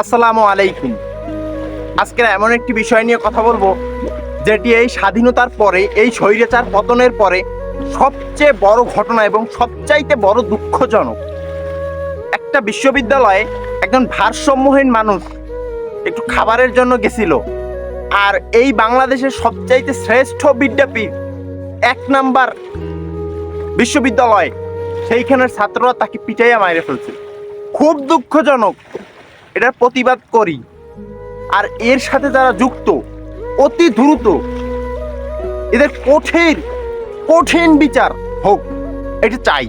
আসসালামু আলাইকুম। আজকের এমন একটি বিষয় নিয়ে কথা বলব, যেটি এই স্বাধীনতার পরে, এই স্বৈরাচার পতনের পরে সবচেয়ে বড় ঘটনা এবং সবচাইতে বড় দুঃখজনক। একটা বিশ্ববিদ্যালয়ে একজন ভারসাম্যহীন মানুষ একটু খাবারের জন্য গেছিল, আর এই বাংলাদেশের সবচাইতে শ্রেষ্ঠ বিদ্যাপীঠ এক নাম্বার বিশ্ববিদ্যালয়, সেইখানের ছাত্ররা তাকে পিটাইয়া মাইরে ফেলছে। খুব দুঃখজনক। এটার প্রতিবাদ করি। আর এর সাথে যারা যুক্ত, অতি দ্রুত, এদের কঠিন কঠিন বিচার হোক, এটা চাই।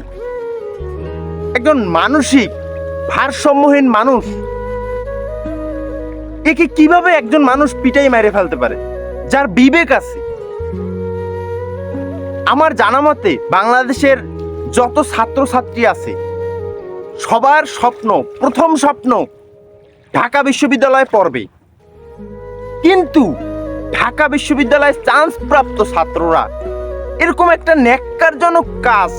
একজন মানসিক, ভারসাম্যহীন মানুষ, একে কীভাবে একজন মানুষ পিটাই মেরে ফেলতে পারে? যার বিবেক আছে। আমার জানা মতে, বাংলাদেশের যত ছাত্রছাত্রী আছে, সবার স্বপ্ন, প্রথম স্বপ্ন ঢাকা বিশ্ববিদ্যালয়ে পড়বে। কিন্তু ঢাকা বিশ্ববিদ্যালয়ে চান্স প্রাপ্ত ছাত্ররা এরকম একটা ন্যাক্কারজনক কাজ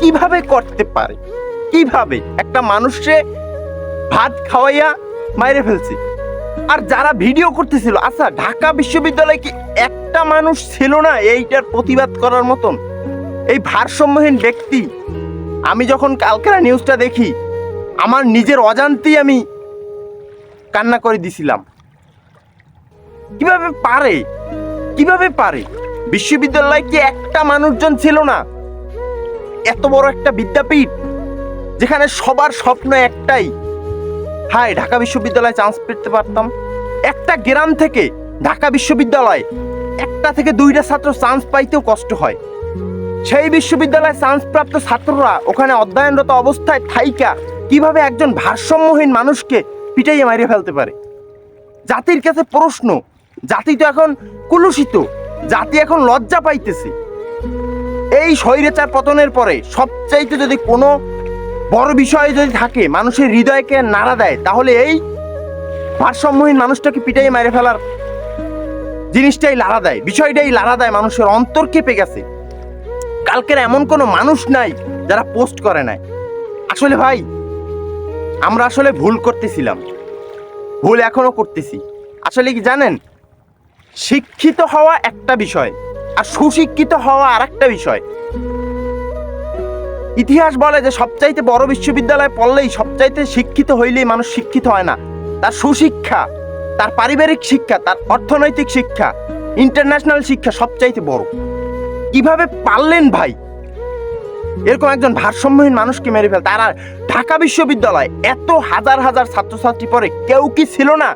কীভাবে করতে পারে? কীভাবে একটা মানুষে ভাত খাওয়াইয়া মাইরে ফেলছে? আর যারা ভিডিও করতেছিল আচ্ছা ঢাকা বিশ্ববিদ্যালয়ে কি একটা মানুষ ছিল না এইটার প্রতিবাদ করার মতন? এই ভারসাম্যহীন ব্যক্তি, আমি যখন কালকেরা নিউজটা দেখি, আমার নিজের অজান্তেই আমি কান্না করে দিছিলাম। কীভাবে পারে? কীভাবে পারে? বিশ্ববিদ্যালয়ে কি একটা মানুষজন ছিল না? এত বড় একটা বিদ্যাপীঠ, যেখানে সবার স্বপ্ন একটাই। হায়, ঢাকা বিশ্ববিদ্যালয়ে চান্স পেতে পারতাম। একটা গ্রাম থেকে ঢাকা বিশ্ববিদ্যালয়, একটা থেকে দুইটা ছাত্র চান্স পাইতেও কষ্ট হয়। সেই বিশ্ববিদ্যালয়ে চান্স প্রাপ্ত ছাত্ররা ওখানে অধ্যয়নরত অবস্থায় থাইকা কীভাবে একজন ভারসাম্যহীন মানুষকে পিটাইয়ে মারিয়ে ফেলতে পারে। জাতির কাছে প্রশ্ন, জাতি তো এখন কুলুষিত, জাতি এখন লজ্জা পাইতেছে। এই স্বৈরাচার পতনের পরে সবচাইতে যদি কোনো বড় বিষয় যদি থাকে, মানুষের হৃদয়কে নাড়া দেয়, তাহলে এই ভারসাম্যহীন মানুষটাকে পিটাই মেরে ফেলার জিনিসটাই লাড়া দেয়, বিষয়টাই লাড়া দেয়, মানুষের অন্তর কেঁপে গেছে। কালকের এমন কোনো মানুষ নাই যারা পোস্ট করে নাই। আসলে ভাই আমরা আসলে ভুল করতেছিলাম। ভুল এখনও করতেছি। আসলে কি জানেন? শিক্ষিত হওয়া একটা বিষয় আর সুশিক্ষিত হওয়া আর একটা বিষয়। ইতিহাস বলে যে সবচাইতে বড় বিশ্ববিদ্যালয়ে পড়লেই সবচাইতে শিক্ষিত হইলেই মানুষ শিক্ষিত হয় না। তার সুশিক্ষা, তার পারিবারিক শিক্ষা, তার অর্থনৈতিক শিক্ষা ইন্টারন্যাশনাল শিক্ষা সবচাইতে বড়। কীভাবে পারলেন ভাই? এরকম একজন ভারসাম্যহীন মানুষকে মেরে ফেল তারা ঢাকা বিশ্ববিদ্যালয় এত হাজার হাজার ছাত্রছাত্রী পরে কেউ কি ছিল না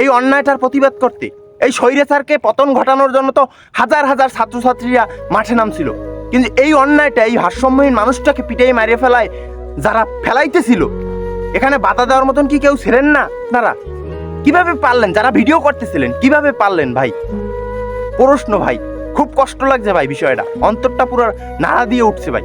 এই অন্যায়টার প্রতিবাদ করতে? এই স্বৈরাচারকে পতন ঘটানোর জন্য তো হাজার হাজার ছাত্রছাত্রীরা মাঠে নামছিল। কিন্তু এই অন্যায়টা, এই ভারসাম্যহীন মানুষটাকে পিটাই মারিয়ে ফেলায় যারা ফেলাইতেছিল, এখানে বাধা দেওয়ার মতন কি কেউ ছিলেন না আপনারা? কীভাবে পারলেন? যারা ভিডিও করতেছিলেন, কীভাবে পারলেন ভাই? প্রশ্ন ভাই, খুব কষ্ট লাগছে ভাই বিষয়টা। অন্তরটা পুরো নাড়া দিয়ে উঠছে ভাই।